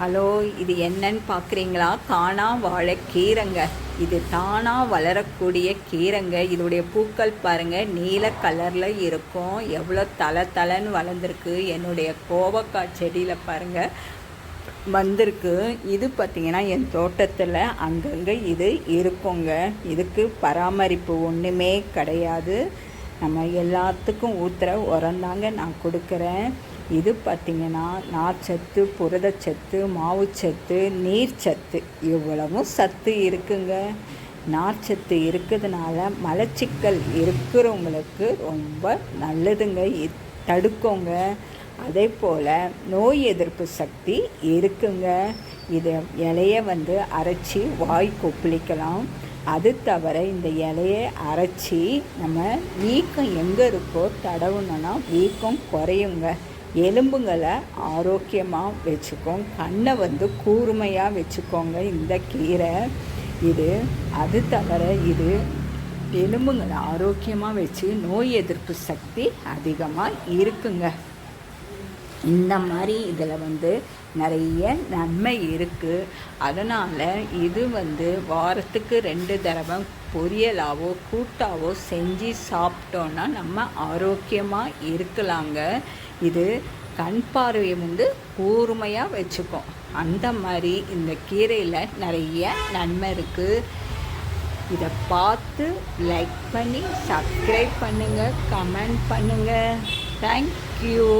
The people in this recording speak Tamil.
ஹலோ இது என்னன்னு பார்க்குறீங்களா காணா வாழை கீரைங்க. இது தானாக வளரக்கூடிய கீரைங்க. இதோடைய பூக்கள் பாருங்கள் நீல கலரில் இருக்கும். எவ்வளோ தலை தலைன்னு வளர்ந்துருக்கு. என்னுடைய கோவக்காய் செடியில் பாருங்கள் வந்திருக்கு. இது பார்த்திங்கன்னா என் தோட்டத்தில் அங்கங்கே இது இருக்குங்க. இதுக்கு பராமரிப்பு ஒன்றுமே கிடையாது. நம்ம எல்லாத்துக்கும் ஊற்றுற உரந்தாங்க நான் கொடுக்குறேன். இது பார்த்திங்கன்னா நார்ச்சத்து புரதச்சத்து மாவுச்சத்து நீர்ச்சத்து. இவ்வளவும் சத்து இருக்குங்க. நார்ச்சத்து இருக்கிறதுனால மலச்சிக்கல் இருக்கிறவங்களுக்கு ரொம்ப நல்லதுங்க. தடுக்கோங்க. அதே போல் நோய் எதிர்ப்பு சக்தி இருக்குங்க. இதை இலையை வந்து அரைச்சி வாய் கொப்பளிக்கலாம். அது தவிர இந்த இலையை அரைச்சி நம்ம வீக்கம் எங்கே இருக்கோ தடவுனோன்னா வீக்கம் குறையுங்க. எலும்புங்களை ஆரோக்கியமாக வச்சுக்கோங்க கண்ணை வந்து கூர்மையாக வச்சுக்கோங்க இந்த கீரை. இது அது தவிர இது எலும்புங்களை ஆரோக்கியமாக வச்சு நோய் எதிர்ப்பு சக்தி அதிகமாக இருக்குங்க. இந்த மாதிரி இதில் வந்து நிறைய நன்மை இருக்குது அதனால் இது வந்து வாரத்துக்கு ரெண்டு தடவை பொரியலாவோ கூட்டாவோ செஞ்சு சாப்பிட்டோன்னா நம்ம ஆரோக்கியமாக இருக்கலாங்க. இது கண் பார்வையை வந்து கூர்மையாக வச்சுக்கும். அந்த மாதிரி இந்த கீரையில் நிறைய நன்மை இருக்குது இதை பார்த்து லைக் பண்ணி சப்ஸ்கிரைப் பண்ணுங்கள் கமெண்ட் பண்ணுங்கள் தேங்க்யூ